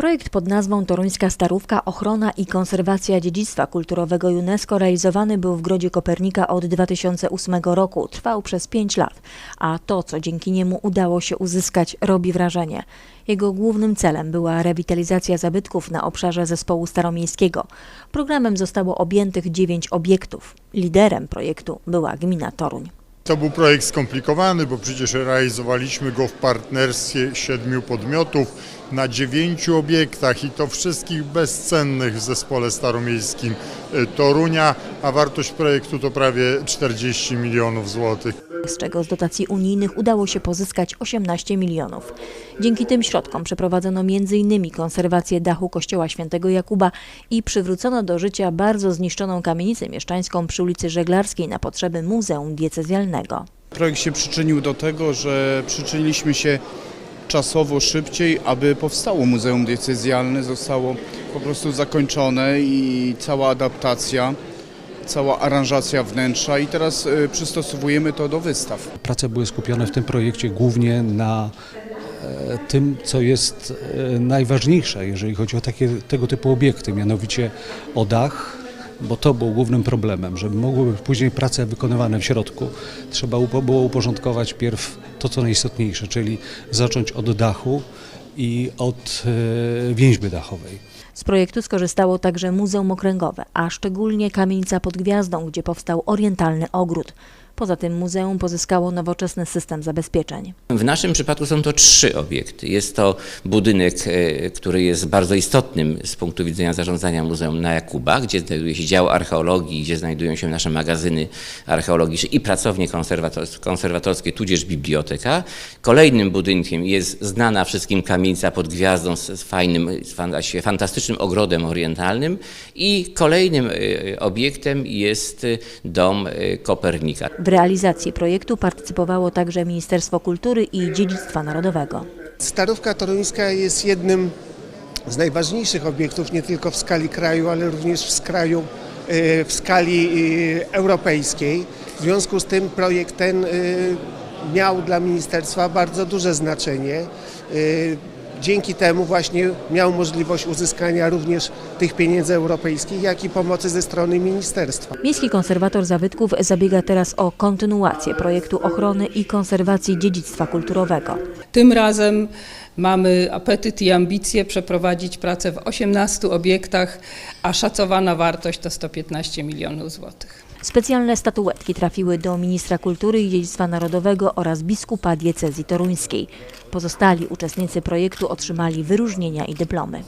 Projekt pod nazwą Toruńska Starówka Ochrona i konserwacja dziedzictwa kulturowego UNESCO realizowany był w Grodzie Kopernika od 2008 roku. Trwał przez 5 lat, a to, co dzięki niemu udało się uzyskać, robi wrażenie. Jego głównym celem była rewitalizacja zabytków na obszarze zespołu staromiejskiego. Programem zostało objętych 9 obiektów. Liderem projektu była gmina Toruń. To był projekt skomplikowany, bo przecież realizowaliśmy go w partnerstwie siedmiu podmiotów na dziewięciu obiektach i to wszystkich bezcennych w zespole staromiejskim y, Torunia, a wartość projektu to prawie 40 milionów złotych. Z czego z dotacji unijnych udało się pozyskać 18 milionów. Dzięki tym środkom przeprowadzono m.in. konserwację dachu kościoła świętego Jakuba i przywrócono do życia bardzo zniszczoną kamienicę mieszczańską przy ulicy Żeglarskiej na potrzeby Muzeum Diecezjalnego. Projekt się przyczynił do tego, że przyczyniliśmy się czasowo szybciej, aby powstało Muzeum Diecezjalne, zostało po prostu zakończone i cała adaptacja, cała aranżacja wnętrza i teraz y, przystosowujemy to do wystaw. Prace były skupione w tym projekcie głównie na e, tym, co jest e, najważniejsze, jeżeli chodzi o takie, tego typu obiekty, mianowicie o dach, bo to było głównym problemem, żeby mogły być później prace wykonywane w środku. Trzeba było uporządkować pierw to, co najistotniejsze, czyli zacząć od dachu i od e, więźby dachowej. Z projektu skorzystało także Muzeum Okręgowe, a szczególnie kamienica pod Gwiazdą, gdzie powstał orientalny ogród. Poza tym muzeum pozyskało nowoczesny system zabezpieczeń. W naszym przypadku są to trzy obiekty. Jest to budynek, e, który jest bardzo istotnym z punktu widzenia zarządzania muzeum na Jakuba, gdzie znajduje się dział archeologii, gdzie znajdują się nasze magazyny archeologiczne i pracownie konserwator- konserwatorskie, tudzież biblioteka. Kolejnym budynkiem jest znana wszystkim kamienica pod gwiazdą z, fajnym, z fantastycznym ogrodem orientalnym i kolejnym e, obiektem jest e, dom Kopernika. Realizacji projektu partycypowało także Ministerstwo Kultury i Dziedzictwa Narodowego. Starówka toruńska jest jednym z najważniejszych obiektów nie tylko w skali kraju, ale również w, skraju, e, w skali e, europejskiej. W związku z tym projekt ten e, miał dla ministerstwa bardzo duże znaczenie. Dzięki temu właśnie miał możliwość uzyskania również tych pieniędzy europejskich, jak i pomocy ze strony ministerstwa. Miejski konserwator zabytków zabiega teraz o kontynuację projektu ochrony i konserwacji dziedzictwa kulturowego. Tym razem mamy apetyt i ambicje przeprowadzić pracę w 18 obiektach, a szacowana wartość to 115 milionów złotych. Specjalne statuetki trafiły do ministra kultury i dziedzictwa narodowego oraz biskupa diecezji toruńskiej. Pozostali uczestnicy projektu otrzymali wyróżnienia i dyplomy.